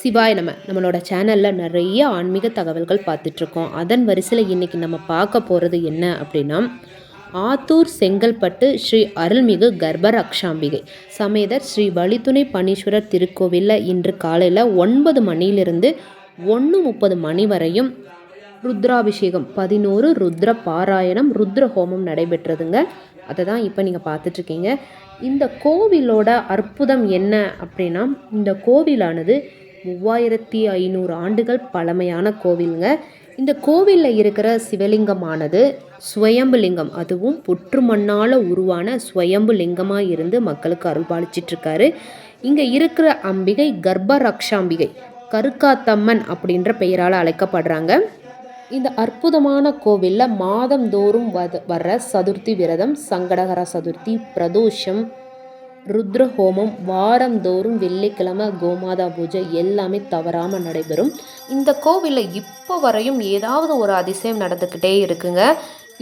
சிவாய் நம்ம நம்மளோட சேனலில் நிறைய ஆன்மீக தகவல்கள் பார்த்துட்ருக்கோம். அதன் வரிசையில் இன்றைக்கி நம்ம பார்க்க போகிறது என்ன அப்படின்னா ஆத்தூர் செங்கல்பட்டு ஸ்ரீ அருள்மிகு கர்ப்பரக்ஷாம்பிகை. சமேதர் ஸ்ரீ வழித்துணை பனீஸ்வரர் திருக்கோவிலில் இன்று காலையில் ஒன்பது மணியிலிருந்து ஒன்று முப்பது மணி வரையும் ருத்ராபிஷேகம் பதினோரு ருத்ர பாராயணம் ருத்ர ஹோமம் நடைபெற்றதுங்க. அதை தான் இப்போ நீங்கள் பார்த்துட்ருக்கீங்க. இந்த கோவிலோட அற்புதம் என்ன அப்படின்னா இந்த கோவிலானது மூவாயிரத்தி ஐநூறு ஆண்டுகள் பழமையான கோவிலுங்க. இந்த கோவிலில் இருக்கிற சிவலிங்கமானது சுயம்பு லிங்கம் அதுவும் புற்று மண்ணால் உருவான சுயம்பு லிங்கமாக இருந்து மக்களுக்கு அருள்பாலிச்சிட்ருக்காரு. இங்கே இருக்கிற அம்பிகை கர்ப்ப ரக்ஷாம்பிகை கருக்காத்தம்மன் அப்படின்ற பெயரால் அழைக்கப்படுறாங்க. இந்த அற்புதமான கோவிலில் மாதந்தோறும் வத வர்ற சதுர்த்தி விரதம் சங்கடகர சதுர்த்தி பிரதோஷம் ருத்ர ஹோமம் வாரந்தோறும் வெள்ளிக்கிழமை கோமாதா பூஜை எல்லாமே தவறாமல் நடைபெறும். இந்த கோவிலில் இப்போ வரையும் ஏதாவது ஒரு அதிசயம் நடந்துக்கிட்டே இருக்குங்க.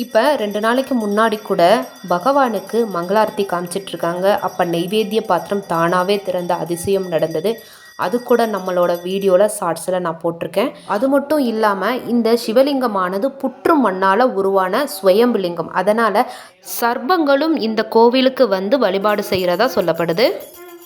இப்போ ரெண்டு நாளைக்கு முன்னாடி கூட பகவானுக்கு மங்களாரத்தி காமிச்சிட்ருக்காங்க. அப்போ நெய்வேத்திய பாத்திரம் தானாகவே திறந்த அதிசயம் நடந்தது. அது கூட நம்மளோட வீடியோவில் ஷார்ட்ஸில் நான் போட்டிருக்கேன். அது மட்டும் இல்லாமல் இந்த சிவலிங்கமானது புற்று மண்ணால் உருவான சுயம்புலிங்கம். அதனால் சர்ப்பங்களும் இந்த கோவிலுக்கு வந்து வழிபாடு செய்கிறதா சொல்லப்படுது.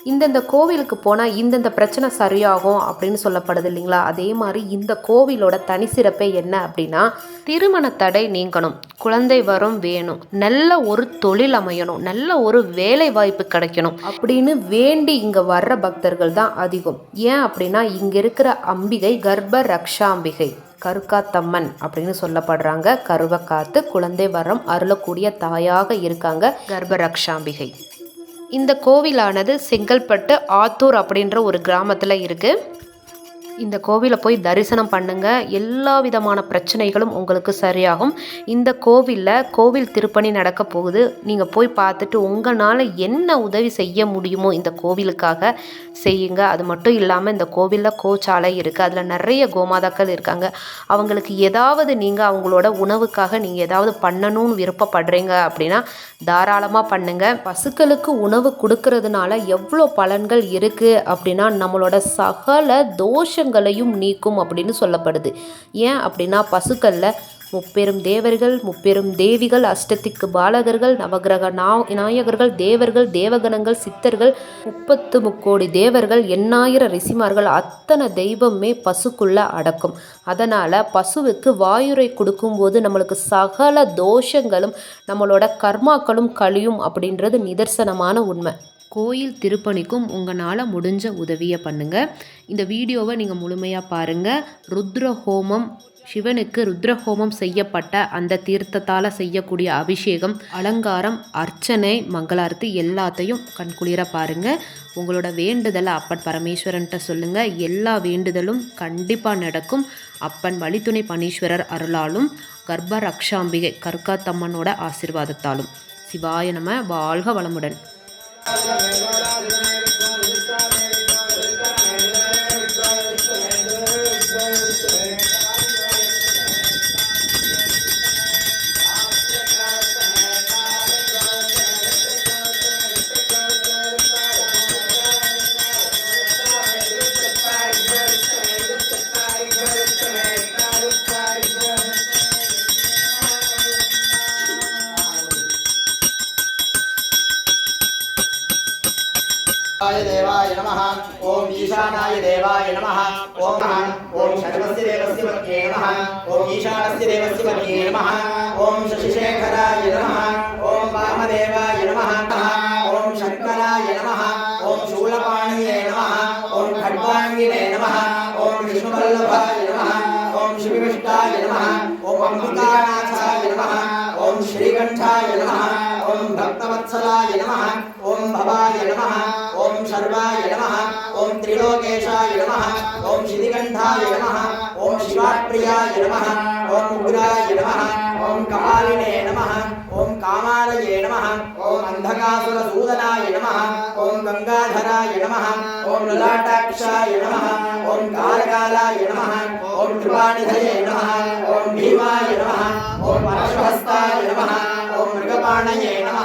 இந்தந்த கோவிலுக்கு போனால் இந்தந்த பிரச்சனை சரியாகும் அப்படின்னு சொல்லப்படுது இல்லைங்களா? அதே மாதிரி இந்த கோவிலோட தனி சிறப்பே என்ன அப்படின்னா திருமண தடை நீங்கணும். குழந்தை வரம் வேணும். நல்ல ஒரு தொழில் அமையணும். நல்ல ஒரு வேலை வாய்ப்பு கிடைக்கணும் அப்படின்னு வேண்டி இங்கே வர்ற பக்தர்கள் தான் அதிகம். ஏன் அப்படின்னா இங்கே இருக்கிற அம்பிகை கர்ப்ப ரக்ஷாம்பிகை கருக்காத்தம்மன் அப்படின்னு சொல்லப்படுறாங்க. கருவை காத்து குழந்தை வரம் அருளக்கூடிய தாயாக இருக்காங்க கர்ப்ப ரக்ஷாம்பிகை. இந்த கோவிலானது செங்கல்பட்டு ஆத்தூர் அப்படின்ற ஒரு கிராமத்தில் இருக்குது இந்த கோவிலை போய் தரிசனம் பண்ணுங்க. எல்லா விதமான பிரச்சனைகளும் உங்களுக்கு சரியாகும். இந்த கோவிலில் கோவில் திருப்பணி நடக்க போகுது. நீங்கள் போய் பார்த்துட்டு உங்களால் என்ன உதவி செய்ய முடியுமோ இந்த கோவிலுக்காக செய்யுங்க. அது மட்டும் இல்லாமல் இந்த கோவிலில் கோச்சாலை இருக்குது அதில் நிறைய கோமாதாக்கள் இருக்காங்க. அவங்களுக்கு ஏதாவது நீங்கள் அவங்களோட உணவுக்காக நீங்கள் ஏதாவது பண்ணணும்னு விருப்பப்படுறீங்க அப்படின்னா தாராளமாக பண்ணுங்கள் பசுக்களுக்கு உணவு கொடுக்கறதுனால எவ்வளோ பலன்கள் இருக்குது அப்படின்னா நம்மளோட சகல தோஷங்களையும் நீக்கும் அப்படின்னு சொல்லப்படுது. ஏன் அப்படின்னா பசுக்களில் முப்பெரும் தேவர்கள் முப்பெரும் தேவிகள் அஷ்டத்திக்கு பாலகர்கள் நவகிரக நா நாயகர்கள் தேவர்கள் தேவகணங்கள் சித்தர்கள் முப்பத்து முக்கோடி தேவர்கள் எண்ணாயிரம் ரிசிமார்கள் அத்தனை தெய்வமே பசுக்குள்ள அடக்கும். அதனால் பசுவுக்கு வாயுரை கொடுக்கும்போது நம்மளுக்கு சகல தோஷங்களும் நம்மளோட கர்மாக்களும் கழியும் அப்படின்றது நிதர்சனமான உண்மை. கோயில் திருப்பணிக்கும் உங்களால் முடிஞ்ச உதவியை பண்ணுங்கள் இந்த வீடியோவை நீங்கள் முழுமையாக பாருங்கள் ருத்ர ஹோமம் சிவனுக்கு ருத்ரஹோமம் செய்யப்பட்ட அந்த தீர்த்தத்தால் செய்யக்கூடிய அபிஷேகம் அலங்காரம் அர்ச்சனை மங்களார்த்தி எல்லாத்தையும் கண்குளிர பாருங்கள் உங்களோட வேண்டுதலை அப்பன் பரமேஸ்வரன்ட்ட சொல்லுங்கள் எல்லா வேண்டுதலும் கண்டிப்பாக நடக்கும். அப்பன் வழித்துணை பனீஸ்வரர் அருளாலும் கர்ப்ப ரக்ஷாம்பிகை கற்காத்தம்மனோட ஆசிர்வாதத்தாலும். சிவாய நம வாழ்க வளமுடன். देवाय नमः ॐ ईशानाय देवाय नमः ॐ ॐ शर्वस्य देवस्य पत्न्ये नमः ॐ ईशानस्य देवस्य पत्न्ये नमः ॐ शशिशेखराय नमः ॐ वामदेवाय नमः ॐ शङ्कराय नमः ॐ शूलपाणये नमः ॐ खड्वाङ्गिने नमः ॐ विष्णुवल्लभाय नमः ॐ शिवविष्टाय नमः ॐ अम्बिकानाथाय नमः ॐ श्रीकण्ठाय नमः ॐ भक्तवत्सलाय नमः ॐ भवाय नमः ॐ सर्वाय త్రయంబకేశాయ నమ ఓం శ్రీకంఠాయ నమ ఓం శివాప్రియాయ నమ ఓం ఉగ్రాయ నమ ఓం కపాలినే నమ ఓం కామాలయే నమ ఓం అంధకాసురసూదనాయ నమ ఓం గంగాధరాయ నమ ఓం లలాటాక్షాయ నమ ఓం కాలకాలాయ నమ ఓం కృపానిధయే నమ ఓం భీమాయ నమ ఓం పరశుహస్తాయ నమ ఓం మృగపాణయే నమ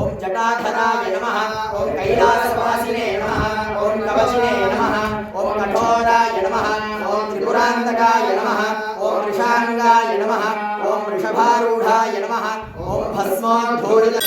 ఓం జటాధరాయ నమ ఓం కైలాసవాసినే నమ ऋषान्तकाय नमः। ॐ ऋषाङ्गाय नमः। ॐ ऋषभारूढाय नमः। ॐ भस्मोद्धूलित